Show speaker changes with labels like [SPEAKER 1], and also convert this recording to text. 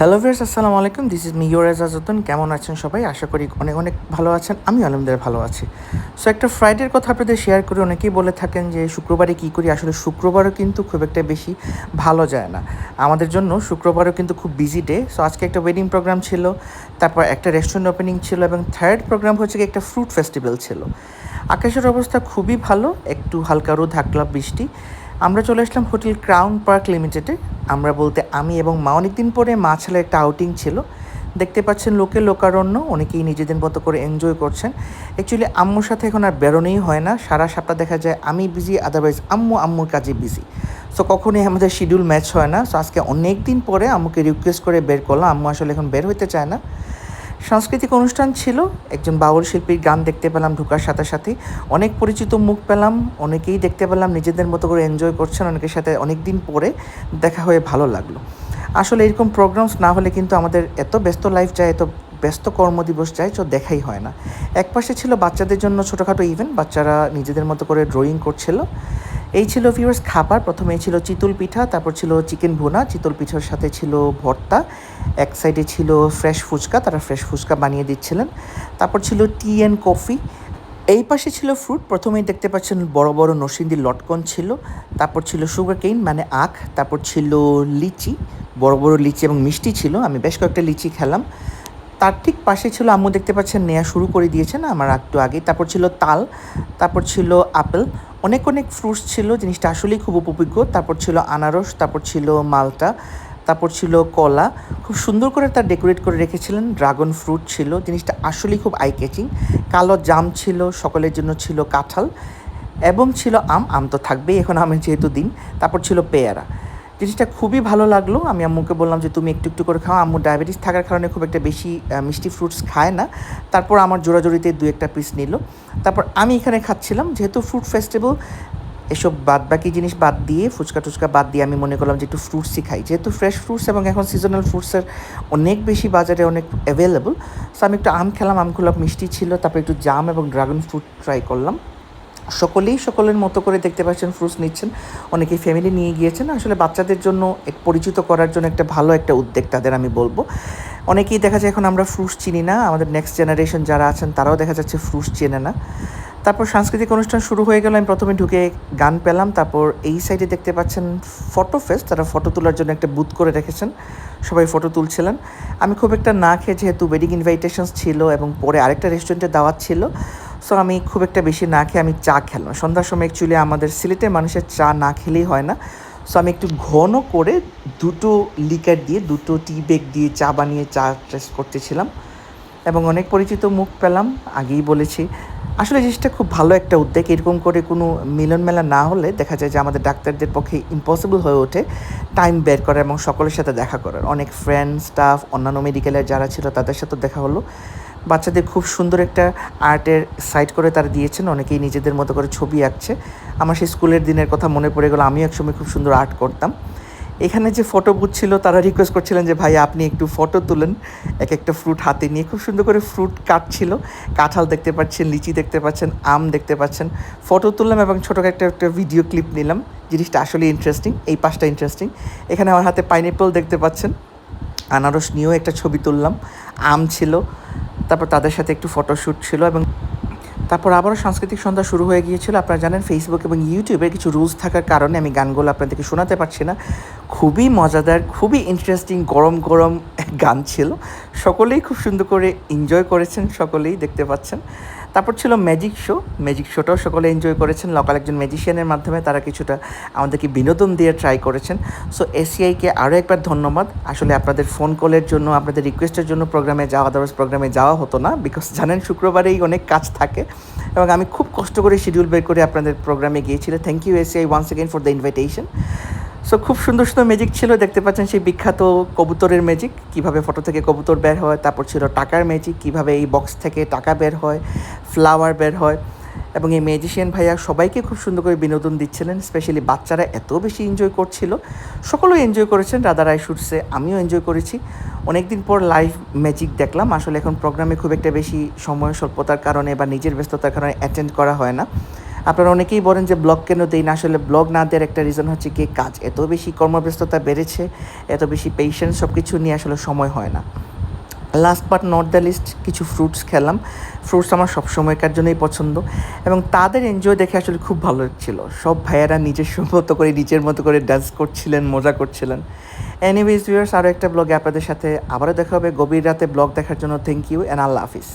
[SPEAKER 1] Hello viewers আসসালামু আলাইকুম। This is me your Azazuddin কেমন আছেন সবাই? আশা করি অনেক অনেক ভালো আছেন। আমি আলহামদুলিল্লাহ ভালো আছি। সো একটা ফ্রাইডের কথা আপনাদের শেয়ার করি। অনেকেই বলে থাকেন যে, শুক্রবারে কী করি? আসলে শুক্রবারও কিন্তু খুব একটা বেশি ভালো যায় না। আমাদের জন্য শুক্রবারও কিন্তু খুব বিজি ডে সো আজকে একটা ওয়েডিং প্রোগ্রাম ছিল, তারপর একটা রেস্টুরেন্ট ওপেনিং ছিল এবং থার্ড প্রোগ্রাম হচ্ছে একটা ফ্রুট ফেস্টিভ্যাল ছিল। আকাশের অবস্থা খুবই ভালো। একটু হালকা রোদ হাকলা বৃষ্টি। আমরা চলে আসলাম হোটেল ক্রাউন পার্ক লিমিটেডে। আমরা বলতে আমি এবং মা অনেকদিন পরে মা ছেলের একটা আউটিং ছিল। দেখতে পাচ্ছেন লোকে লোকারণ্য, অনেকেই নিজেদের মতো করে এনজয় করছেন। অ্যাকচুয়ালি আম্মুর সাথে এখন আর বেরোনোই হয় না। সারা সপ্তাহ দেখা যায় আমি বিজি আদারওয়াইজ আম্মু আম্মুর কাজে বিজি সো কখনোই আমাদের শিডিউল ম্যাচ হয় না। সো আজকে অনেক দিন পরে আম্মুকে রিকোয়েস্ট করে বের করলাম। আম্মু আসলে এখন বের হইতে চায় না। সাংস্কৃতিক অনুষ্ঠান ছিল, একজন বাউল শিল্পীর গান দেখতে পেলাম, ঢোকার সাথে সাথে। অনেক পরিচিত মুখ পেলাম, অনেকেই দেখতে পেলাম, নিজেদের মতো করে এনজয় করছেন, অনেকের সাথে অনেক দিন পরে দেখা হয়ে ভালো লাগল। আসলে এরকম প্রোগ্রামস না হলে কিন্তু আমাদের এত ব্যস্ত লাইফ যায়, এত ব্যস্ত কর্মদিবস যায়, তো দেখাই হয় না। এক পাশে ছিল বাচ্চাদের জন্য ছোটোখাটো ইভেন্ট বাচ্চারা নিজেদের মতো করে ড্রয়িং করছিল। এই ছিল ভিউয়ার্স খাবার। প্রথমে ছিল চিতল পিঠা, তারপর ছিল চিকেন ভুনা। চিতল পিঠার সাথে ছিল ভর্তা। এক সাইডে ছিল ফ্রেশ ফুচকা, তারা ফ্রেশ ফুচকা বানিয়ে দিচ্ছিলেন। তারপর ছিল টি অ্যান্ড কফি এই পাশে ছিল ফ্রুট প্রথমেই দেখতে পাচ্ছেন বড় বড় নসিন্দি লটকন ছিল। তারপর ছিল সুগার কেইন মানে আখ। তারপর ছিল লিচি। বড় বড় লিচি এবং মিষ্টি ছিল। আমি বেশ কয়েকটা লিচি খেলাম। তার ঠিক পাশে ছিল আম্মু দেখতে পাচ্ছেন নেওয়া শুরু করে দিয়েছেন। আমার একটু আগে তারপর ছিল তাল। তারপর ছিল আপেল। অনেক অনেক ফ্রুটস ছিল, জিনিসটা আসলেই খুব উপভোগ্য। তারপর ছিল আনারস, তারপর ছিল মালটা, তারপর ছিল কলা। খুব সুন্দর করে তার ডেকোরেট করে রেখেছিলেন ড্রাগন ফ্রুট ছিল, জিনিসটা আসলেই খুব আই ক্যাচিং কালো জাম ছিল, সকলের জন্য ছিল কাঁঠাল, এবং ছিল আম আম তো থাকবেই, এখন আমের যেহেতু দিন। তারপর ছিল পেয়ারা। জিনিসটা খুবই ভালো লাগল। আমি আম্মুকে বললাম যে, তুমি একটু একটু করে খাও। আম্মু ডায়াবেটিস থাকার কারণে খুব একটা বেশি মিষ্টি ফ্রুটস খায় না। তারপর আমার জোড়াজোড়িতে দু একটা পিস নিল। তারপর আমি এখানে খাচ্ছিলাম। যেহেতু ফ্রুট ফেস্টিভ্যাল এসব বাদ বাকি জিনিস বাদ দিয়ে, ফুচকা টুচকা বাদ দিয়ে আমি মনে করলাম যে, একটু ফ্রুটসই খাই। যেহেতু ফ্রেশ ফ্রুটস এবং এখন সিজনাল ফ্রুটসের অনেক বেশি বাজারে অনেক অ্যাভেলেবল সো আমি একটু আম খেলাম। আমগুলো মিষ্টি ছিল। তারপর একটু জাম এবং ড্রাগন ফ্রুট ট্রাই করলাম। সকলেই সকলের মতো করে দেখতে পাচ্ছেন ফ্রুটস নিচ্ছেন। অনেকেই ফ্যামিলি নিয়ে গিয়েছেন। আসলে বাচ্চাদের জন্য এক পরিচিত করার জন্য একটা ভালো একটা উদ্যোগ তাদের আমি বলব। অনেকেই দেখা যায় এখন আমরা ফ্রুটস চিনি না। আমাদের নেক্সট জেনারেশন যারা আছেন, তারাও দেখা যাচ্ছে ফ্রুটস চেনে না। তারপর সাংস্কৃতিক অনুষ্ঠান শুরু হয়ে গেল। আমি প্রথমে ঢুকে গান পেলাম। তারপর এই সাইডে দেখতে পাচ্ছেন ফটো ফেস্ট তারা ফটো তোলার জন্য একটা বুথ করে রেখেছেন। সবাই ফটো তুলছিলেন। আমি খুব একটা না খেয়ে যেহেতু ওয়েডিং ইনভাইটেশনস ছিল এবং পরে আরেকটা রেস্টুরেন্টে দাওয়াত ছিল। সো আমি খুব একটা বেশি না খেয়ে আমি চা খেলাম। সন্ধ্যার সময় অ্যাকচুয়ালি আমাদের সিলেটের মানুষের চা না খেলেই হয় না। সো আমি একটু ঘন করে দুটো লিকার দিয়ে, দুটো টি বেগ দিয়ে চা বানিয়ে চা টেস্ট করতেছিলাম। এবং অনেক পরিচিত মুখ পেলাম, আগেই বলেছি। আসলে জিনিসটা খুব ভালো একটা উদ্যোগ, এরকম করে কোনো মিলন মেলা না হলে দেখা যায় যে আমাদের ডাক্তারদের পক্ষে ইম্পসিবল হয়ে ওঠে টাইম বের করা এবং সকলের সাথে দেখা করার। অনেক ফ্রেন্ড স্টাফ অন্যান্য মেডিকেলের যারা ছিল তাদের সাথে দেখা হলো। বাচ্চাদের খুব সুন্দর একটা আর্টের সাইট করে তারা দিয়েছেন। অনেকেই নিজেদের মতো করে ছবি আঁকছে। আমার সেই স্কুলের দিনের কথা মনে পড়ে গেলো, আমিও একসময় খুব সুন্দর আর্ট করতাম। এখানে যে ফটো বুথ ছিল, তারা রিকোয়েস্ট করছিলেন যে, ভাই, আপনি একটু ফটো তুলেন। এক একটা ফ্রুট হাতে নিয়ে খুব সুন্দর করে ফ্রুট কাটছিল কাঁঠাল দেখতে পাচ্ছেন, লিচি দেখতে পাচ্ছেন, আম দেখতে পাচ্ছেন। ফটো তুললাম এবং ছোটো একটা একটা ভিডিও ক্লিপ নিলাম। জিনিসটা আসলে ইন্টারেস্টিং এই পাশটা ইন্টারেস্টিং এখানে আমার হাতে পাইনঅ্যাপল দেখতে পাচ্ছেন। আনারস নিয়েও একটা ছবি তুললাম। আম ছিল। তারপর তাদের সাথে একটু ফটোশ্যুট ছিল এবং তারপর আবারও সাংস্কৃতিক সন্ধ্যা শুরু হয়ে গিয়েছিল। আপনারা জানেন ফেসবুক এবং ইউটিউবে কিছু রুলস থাকার কারণে আমি গানগুলো আপনাদেরকে শোনাতে পারছি না। খুবই মজাদার, খুবই ইন্টারেস্টিং গরম গরম গান ছিল। সকলেই খুব সুন্দর করে এনজয় করেছেন, সকলেই দেখতে পাচ্ছেন। তারপর ছিল ম্যাজিক শো ম্যাজিক শোটাও সকলে এনজয় করেছেন। লোকাল একজন ম্যাজিশিয়ানের মাধ্যমে তারা কিছুটা আমাদেরকে বিনোদন দিয়ে ট্রাই করেছেন। সো এসিআইকে আরও একবার ধন্যবাদ। আসলে আপনাদের ফোন কলের জন্য, আপনাদের রিকোয়েস্টের জন্য প্রোগ্রামে যাওয়া আদার্স প্রোগ্রামে যাওয়া হতো না। বিকজ জানেন, শুক্রবারেই অনেক কাজ থাকে। এবং আমি খুব কষ্ট করে শিডিউল বের করে আপনাদের প্রোগ্রামে গিয়েছিলাম thank you ACI once again for the invitation so খুব সুন্দর সুন্দর ম্যাজিক ছিল, দেখতে পাচ্ছেন সেই বিখ্যাত কবুতরের ম্যাজিক কীভাবে ফটো থেকে কবুতর বের হয়, তারপর ছিল টাকার ম্যাজিক কীভাবে এই বক্স থেকে টাকা বের হয় ফ্লাওয়ার বের হয়, এবং এই ম্যাজিশিয়ান ভাইয়া সবাইকে খুব সুন্দর করে বিনোদন দিচ্ছিলেন স্পেশালি বাচ্চারা এত বেশি এনজয় করছিল। সকলেই এনজয় করেছেন, রাধা রায় শুটসে আমিও এনজয় করেছি। অনেকদিন পর লাইভ ম্যাজিক দেখলাম, আসলে এখন প্রোগ্রামে খুব একটা বেশি সময় স্বল্পতার কারণে বা নিজের ব্যস্ততার কারণে অ্যাটেন্ড করা হয় না। আপনারা অনেকেই বলেন যে ব্লগ কেন দেই না, আসলে ব্লগ না দেওয়ার একটা রিজন হচ্ছে কি কাজ। এত বেশি কর্মব্যস্ততা বেড়েছে, এত বেশি পেশেন্স সব কিছু নিয়ে আসলে সময় হয় না। Last but not the least কিছু ফ্রুটস খেলাম। ফ্রুটস আমার সব সময়কার জন্যই পছন্দ এবং তাদের এনজয় দেখে আসলে খুব ভালো লাগছিল। সব ভাইয়েরা নিজস্ব মতো করে, নিজের মতো করে ডান্স করছিলেন, মজা করছিলেন। এনিওয়েজ ভিউয়ার্স আরও একটা ব্লগে আপনাদের সাথে আবারও দেখা হবে। গভীর রাতে ব্লগ দেখার জন্য থ্যাংক ইউ অ্যান্ড আল্লাহ হাফিজ।